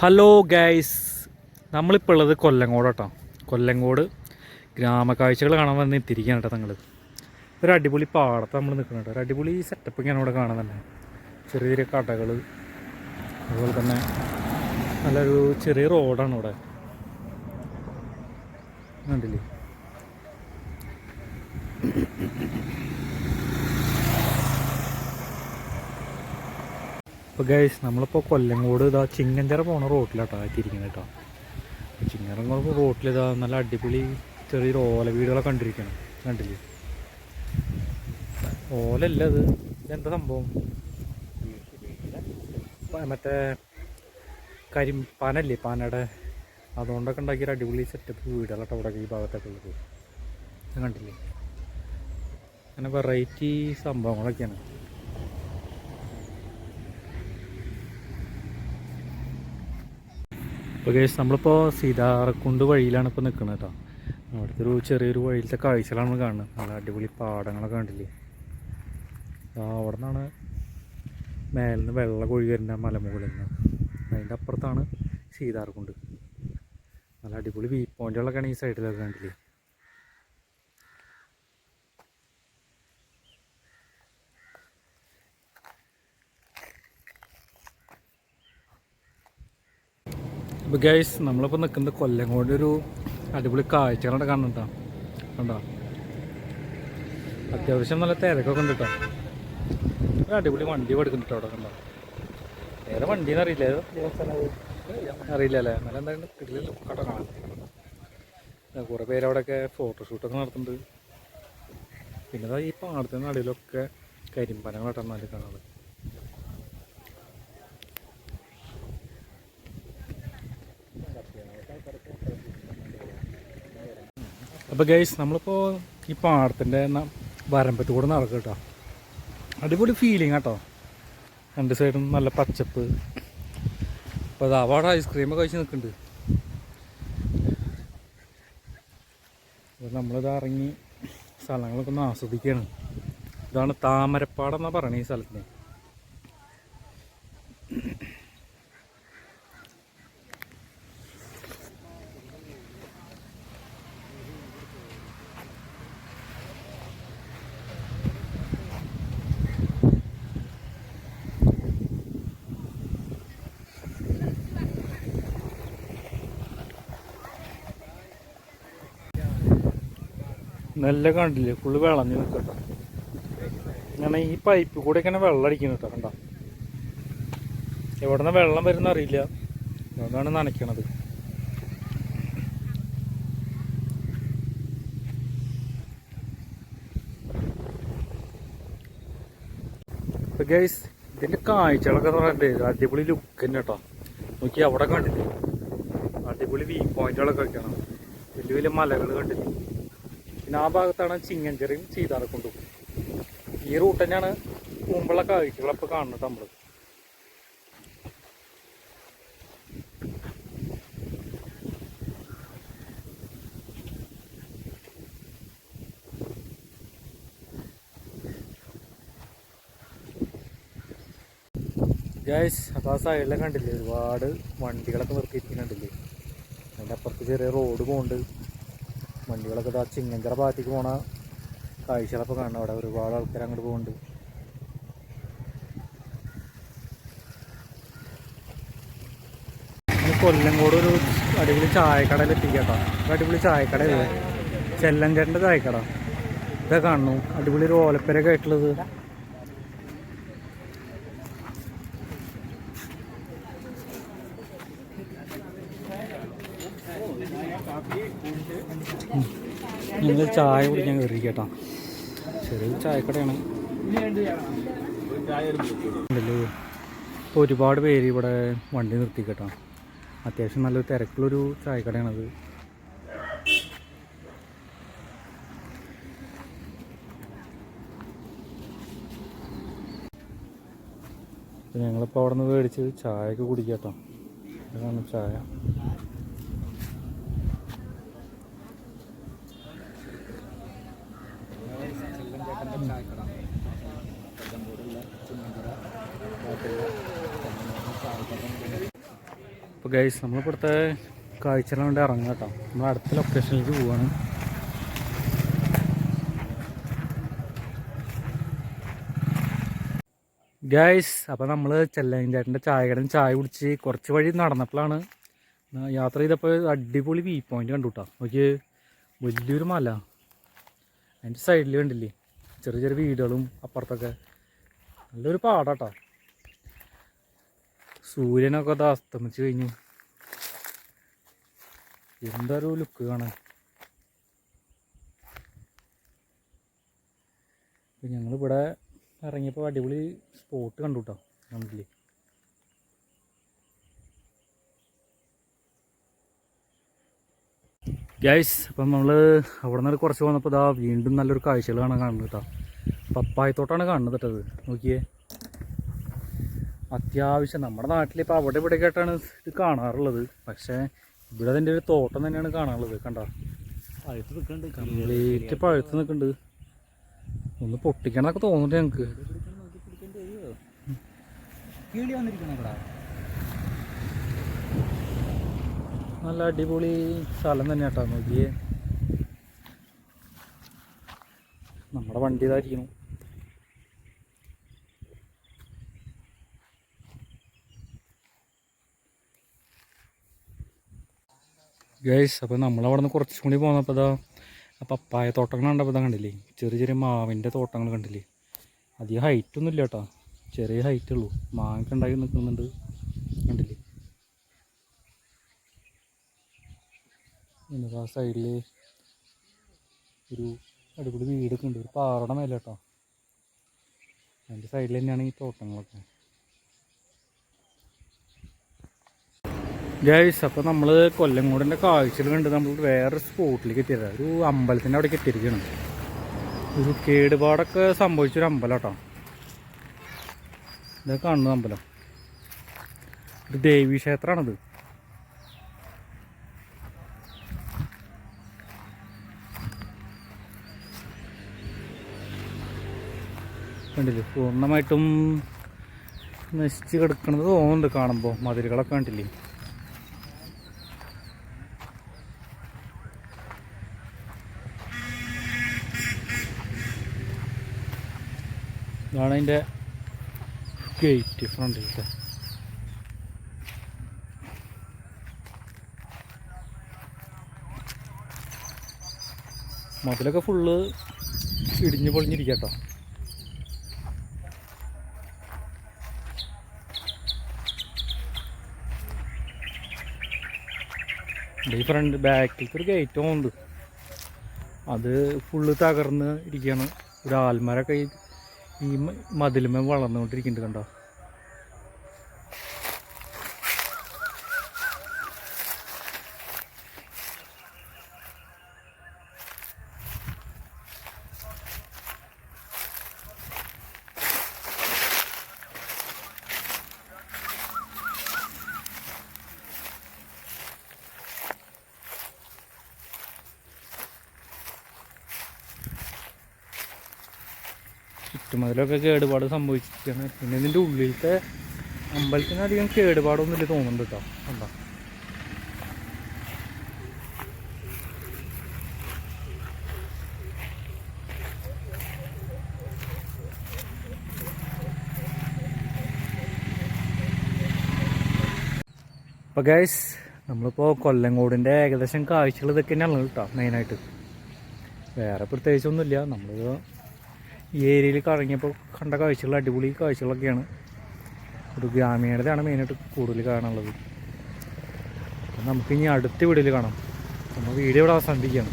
Hello guys നമ്മളിപ്പോൾ ഉള്ളത് കൊല്ലങ്കോട് കേട്ടോ കൊല്ലങ്കോട് ഗ്രാമക്കാഴ്ചകൾ കാണാൻ വന്ന് എത്തിയിരിക്കുകയാണ് കേട്ടോ നിങ്ങൾ ഒരു അടിപൊളി പാടത്ത് നമ്മൾ നിൽക്കുന്നുണ്ട് ഒരു അടിപൊളി സെറ്റപ്പ് ഇവിടെ കാണാൻ തന്നെ ചെറിയ ചെറിയ കടകൾ അതുപോലെ തന്നെ നല്ലൊരു ചെറിയ റോഡാണ് ഇവിടെ. കണ്ടില്ലേ? ഇപ്പോൾ ഗൈസ് നമ്മളിപ്പോൾ കൊല്ലങ്കോട് ഇതാ ചിങ്ങഞ്ചിറ പോണ റോട്ടിലാട്ടോ എത്തിയിരിക്കുന്നത് കേട്ടോ. ചിങ്ങറങ്ങോട് റോട്ടിൽ ഇതാ നല്ല അടിപൊളി ചെറിയൊരു ഓല വീടുകളൊക്കെ കണ്ടിരിക്കണം. കണ്ടില്ലേ? ഓലല്ല അത് ഇതെന്താ സംഭവം? മറ്റേ കരി പനല്ലേ പനയുടെ? അതുകൊണ്ടൊക്കെ ഉണ്ടാക്കിയ ഒരു അടിപൊളി സെറ്റപ്പ് വീടുകളാട്ടോ അവിടെ ഈ ഭാഗത്തൊക്കെ ഉള്ളത്. കണ്ടില്ലേ? അങ്ങനെ വെറൈറ്റി സംഭവങ്ങളൊക്കെയാണ്. ഇപ്പോൾ കേസ് നമ്മളിപ്പോൾ സീതാറക്കുണ്ട് വഴിയിലാണ് ഇപ്പോൾ നിൽക്കുന്നത് കേട്ടോ അവിടുത്തെ ഒരു ചെറിയൊരു വഴിയിലത്തെ കാഴ്ചകളാണ് നമ്മൾ കാണുന്നത്. നല്ല അടിപൊളി പാടങ്ങളൊക്കെ കണ്ടില്ലേ? അവിടെ നിന്നാണ് മേലിൽ നിന്ന് വെള്ളം ഒഴുകി വരുന്ന മലമുകളിൽ നിന്ന്. അതിന്റെ അപ്പുറത്താണ് സീതാറക്കുണ്ട്. നല്ല അടിപൊളി വ്യൂ പോയിന്റുകളൊക്കെയാണ് ഈ സൈഡിലൊക്കെ കണ്ടില്ലേ? ഇപ്പോൾ ഗൈസ് നമ്മളിപ്പോൾ നിൽക്കുന്നത് കൊല്ലങ്കോട് ഒരു അടിപൊളി കാഴ്ച കണ്ട കാണുന്നുണ്ടോ കണ്ടോ? അത്യാവശ്യം നല്ല തിരക്കൊക്കെ ഉണ്ട് കേട്ടോ. ഒരു അടിപൊളി വണ്ടി കൊടുക്കുന്നുണ്ട് അവിടെ കണ്ടോ? ഏതാ വണ്ടിന്ന് അറിയില്ല. അറിയില്ല അല്ലേ നല്ല എന്തായാലും കിട്ടില്ല കുറേ പേര് അവിടെയൊക്കെ ഫോട്ടോഷൂട്ടൊക്കെ നടത്തുന്നുണ്ട്. പിന്നെ ഈ പാടത്തിന് നടുവിലൊക്കെ കരിമ്പനകളായിട്ടാണ് നല്ല കാണുന്നത്. അപ്പോൾ ഗൈസ് നമ്മളിപ്പോൾ ഈ പാടത്തിന്റെ വരമ്പത്ത് കൂടെ നടക്കും കേട്ടോ. അടിപൊളി ഫീലിംഗ് കേട്ടോ രണ്ട് സൈഡും നല്ല പച്ചപ്പ്. അപ്പോൾ അത് അവിടെ ഐസ്ക്രീമൊക്കെ കഴിച്ച് നിൽക്കുന്നുണ്ട് അപ്പോൾ നമ്മളിത് ഇറങ്ങി സ്ഥലങ്ങളൊക്കെ ഒന്ന് ആസ്വദിക്കുകയാണ് ഇതാണ് താമരപ്പാടെന്നാണ് പറയുന്നത് ഈ സ്ഥലത്തിന്. നെല്ല് കണ്ടില്ലേ? ഫുള്ള് വിളഞ്ഞ് നിൽക്കട്ടോ ഇങ്ങനെ ഈ പൈപ്പ് കൂടെ ഇങ്ങനെ വെള്ളം അടിക്കുന്നു കേട്ടോ കണ്ടോ? എവിടെ വെള്ളം വരുന്ന അറിയില്ല. അതുകൊണ്ടാണ് നനയ്ക്കണത്. ഗൈസ് ഇതിന്റെ കാഴ്ചകളൊക്കെ എന്ന് അടിപൊളി ലുക്ക് തന്നെ കേട്ടോ നോക്കി അവിടെ കണ്ടില്ലേ? അടിപൊളി വ്യൂ പോയിന്റുകളൊക്കെ വെക്കണം. വലിയ വലിയ മലകൾ കണ്ടില്ലേ? പിന്നെ ആ ഭാഗത്താണ് ചിങ്ങഞ്ചെറിയും സീതാറക്കുണ്ടും ഈ റൂട്ട് തന്നെയാണ് മുമ്പുള്ള കാഴ്ചകളൊക്കെ കാണുന്നത് നമ്മൾ ഗ്യാസ് അപ്പോൾ ആ സൈഡിലെ കണ്ടില്ലേ ഒരുപാട് വണ്ടികളൊക്കെ നിർത്തിയിരിക്കുന്നുണ്ടല്ലേ അതിന്റെ അപ്പുറത്ത് ചെറിയ റോഡ് പോകുന്നുണ്ട് വണ്ടികളൊക്കെ ഇതാ ചിങ്ങഞ്ചിറ ഭാഗത്തേക്ക് പോണ കാഴ്ചകളൊക്കെ കാണണം. അവിടെ ഒരുപാട് ആൾക്കാർ അങ്ങോട്ട് പോകുന്നുണ്ട് കൊല്ലങ്കോട് ഒരു അടിപൊളി ചായക്കടയിൽ എത്തിക്കട്ടോ. അടിപൊളി ചായക്കട ഇത് ചെല്ലഞ്ചേട്ടന്റെ ചായക്കട. ഇതൊക്കെ കാണുന്നു. അടിപൊളി ഒരു ഓലപ്പരൊക്കെ ആയിട്ടുള്ളത്. ഞങ്ങൾ ചായ കുടിക്കാൻ കയറി കേട്ടോ. ചെറിയ ചായക്കടയാണ്. ഉണ്ടല്ലോ? ഇപ്പോൾ ഒരുപാട് പേര് ഇവിടെ വണ്ടി നിർത്തി കേട്ടോ. അത്യാവശ്യം നല്ലൊരു തിരക്കുള്ളൊരു ചായക്കടയാണത്. ഞങ്ങളിപ്പോൾ അവിടെ നിന്ന് മേടിച്ച് ചായയൊക്കെ കുടിക്കാം കേട്ടോ ചായ. അപ്പോൾ ഗൈസ് നമ്മളിപ്പോഴത്തെ കാഴ്ചകൾ കൊണ്ട് ഇറങ്ങാം കേട്ടോ. നമ്മൾ അടുത്ത ലൊക്കേഷനിലേക്ക് പോവാണ്. ഗൈസ് അപ്പോൾ നമ്മൾ ചെല്ലഞ്ചേട്ടന്റെ ചായകടൻ ചായ കുടിച്ച് കുറച്ച് വഴി നടന്നപ്പോഴാണ് യാത്ര ചെയ്തപ്പോൾ അടിപൊളി വ്യൂ പോയിന്റ് കണ്ടു കേട്ടോ നോക്കി വലിയൊരു മല. അതിന്റെ സൈഡിൽ കണ്ടില്ലേ ചെറിയ ചെറിയ വീടുകളും അപ്പുറത്തൊക്കെ. നല്ലൊരു പാടാട്ടോ സൂര്യനൊക്കെ അത് അസ്തമിച്ച് കഴിഞ്ഞു. എന്തൊരു ലുക്ക് കാണാൻ. ഇപ്പം ഞങ്ങളിവിടെ ഇറങ്ങിയപ്പോൾ അടിപൊളി സ്പോട്ട് കണ്ടു കേട്ടോ നമ്മളിൽ ഗ്യാസ് അപ്പം നമ്മൾ അവിടെ നിന്ന് കുറച്ച് വന്നപ്പോൾ ഇതാ വീണ്ടും നല്ലൊരു കാഴ്ചകൾ കാണാൻ കാണുന്നത് കേട്ടോ. പപ്പായത്തോട്ടാണ് കാണുന്നത് കേട്ടോ അത്. നോക്കിയേ. അത്യാവശ്യം നമ്മുടെ നാട്ടിൽ ഇപ്പോൾ അവിടെ ഇവിടെ ആയിട്ടാണ് ഇത് കാണാറുള്ളത്. പക്ഷേ ഇവിടെ അതിന്റെ ഒരു തോട്ടം തന്നെയാണ് കാണാറുള്ളത് കണ്ട? പഴുത്ത് നിൽക്കുന്നുണ്ട്. കംപ്ലീറ്റ് പഴുത്ത് നിൽക്കുന്നുണ്ട്. ഒന്ന് പൊട്ടിക്കണമെന്നൊക്കെ തോന്നുന്നുണ്ട് ഞങ്ങൾക്ക് നല്ല അടിപൊളി സ്ഥലം തന്നെ കേട്ടോ നോക്കിയേ. നമ്മുടെ വണ്ടി ഇതായിരിക്കുന്നു. ഗൈസ് അപ്പോൾ നമ്മളവിടെ നിന്ന് കുറച്ചും കൂടി പോന്നപ്പോൾ ഇതാ പപ്പായ തോട്ടങ്ങൾ കണ്ടപ്പോൾ ഇതാ കണ്ടില്ലേ? ചെറിയ ചെറിയ മാവിന്റെ തോട്ടങ്ങൾ കണ്ടില്ലേ? അധികം ഹൈറ്റ് ഒന്നും ഇല്ല കേട്ടോ. ചെറിയ ഹൈറ്റ് ഉള്ളൂ. മാങ്ങ ഉണ്ടാക്കി നിൽക്കുന്നുണ്ട് കണ്ടില്ലേ? എന്നിട്ട് ആ സൈഡിൽ ഒരു അടിപൊളി വീടൊക്കെ ഉണ്ട്. ഒരു പാറയുടെ മേലെ കേട്ടോ. അതിന്റെ സൈഡിൽ തന്നെയാണ് ഈ തോട്ടങ്ങളൊക്കെ. ഗൈസ് അപ്പോൾ നമ്മൾ കൊല്ലങ്കോടിന്റെ കാഴ്ചകൾ കണ്ട് നമ്മൾ വേറെ സ്പോട്ടിലേക്ക് എത്തിയത്. ഒരു അമ്പലത്തിന്റെ അവിടേക്ക് എത്തിയിരിക്കുകയാണ് ഒരു കേടുപാടൊക്കെ സംഭവിച്ചൊരു അമ്പലം കേട്ടോ ഇതൊക്കെ കാണുന്നത് അമ്പലം. ഒരു ദേവീക്ഷേത്രമാണിത് കണ്ടില്ലേ? പൂർണമായിട്ടും നശിച്ച് കിടക്കുന്നത് തോന്നുന്നുണ്ട് കാണുമ്പോൾ മതിലുകളൊക്കെ കണ്ടില്ലേ? ഇതാണ് അതിന്റെ ഗേറ്റ് ഫ്രണ്ടിലത്തെ മതിലൊക്കെ ഫുള്ള് ഇടിഞ്ഞു പൊളിഞ്ഞിരിക്കട്ടോ ഈ ഫ്രണ്ട് ബാക്കിലേക്ക് ഒരു ഗേറ്റ് പോകുന്നുണ്ട് അത് ഫുള്ള് തകർന്ന് ഇരിക്കുകയാണ് ഒരു ആൽമരൊക്കെ ഈ മതിലുമേ വളർന്നുകൊണ്ടിരിക്കുന്നുണ്ട് കണ്ടോ? ചുറ്റുമതിലൊക്കെ കേടുപാട് സംഭവിച്ചിരിക്കുകയാണ്. പിന്നെ ഇതിന്റെ ഉള്ളിലത്തെ അമ്പലത്തിന് അധികം കേടുപാടൊന്നും ഇല്ല തോന്നുന്നുണ്ട് കേട്ടോ കണ്ടോ? അപ്പോൾ ഗൈസ് നമ്മളിപ്പോൾ കൊല്ലങ്കോടിന്റെ ഏകദേശം കാഴ്ചകൾ ഇതൊക്കെ തന്നെയാണ് കേട്ടോ മെയിനായിട്ട് വേറെ പ്രത്യേകിച്ചൊന്നുമില്ല. നമ്മൾ ഈ ഏരിയയിൽ കറങ്ങിയപ്പോൾ കണ്ട കാഴ്ചകൾ അടിപൊളി കാഴ്ചകളൊക്കെയാണ്. ഒരു ഗ്രാമീണതയാണ് മെയിനായിട്ട് കൂടുതൽ കാണാനുള്ളത്. നമുക്കിനി അടുത്ത വീഡിയോയിൽ കാണാം. നമ്മൾ വീഡിയോ ഇവിടെ അവസാനിപ്പിക്കുകയാണ്.